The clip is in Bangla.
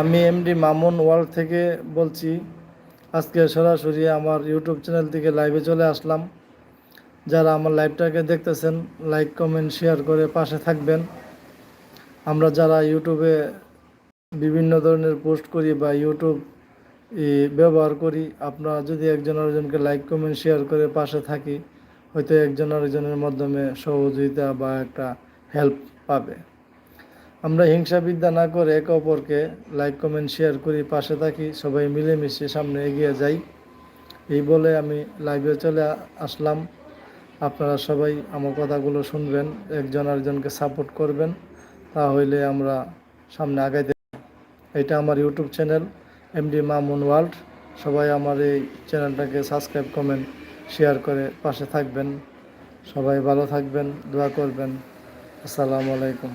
আমি এমডি মামুন ওয়ার্ল্ড থেকে বলছি, আজকে সরাসরি আমার ইউটিউব চ্যানেল থেকে লাইভে চলে আসলাম। যারা আমার লাইভটাকে দেখতেছেন লাইক কমেন্ট শেয়ার করে পাশে থাকবেন। আমরা যারা ইউটিউবে বিভিন্ন ধরনের পোস্ট করি বা ইউটিউব ব্যবহার করি, আপনারা যদি একজন আরেকজনকে লাইক কমেন্ট শেয়ার করে পাশে থাকি, হয়তো একজন আরেকজনের মাধ্যমে সহযোগিতা বা একটা হেল্প পাবে। আমরা হিংসা বিদ্যা না করে একে অপরকে লাইক কমেন্ট শেয়ার করি, পাশে থাকি, সবাই মিলেমিশে সামনে এগিয়ে যাই। এই বলে আমি লাইভে চলে আসলাম। আপনারা সবাই আমার কথাগুলো শুনবেন, একজন আরেকজনকে সাপোর্ট করবেন, তাহলে আমরা সামনে আগাইতে এটা আমার YouTube channel MD Mamun world সবাই আমার এই চ্যানেলটাকে সাবস্ক্রাইব কমেন্ট শেয়ার করে পাশে থাকবেন। সবাই ভালো থাকবেন, দোয়া করবেন। আসসালামু আলাইকুম।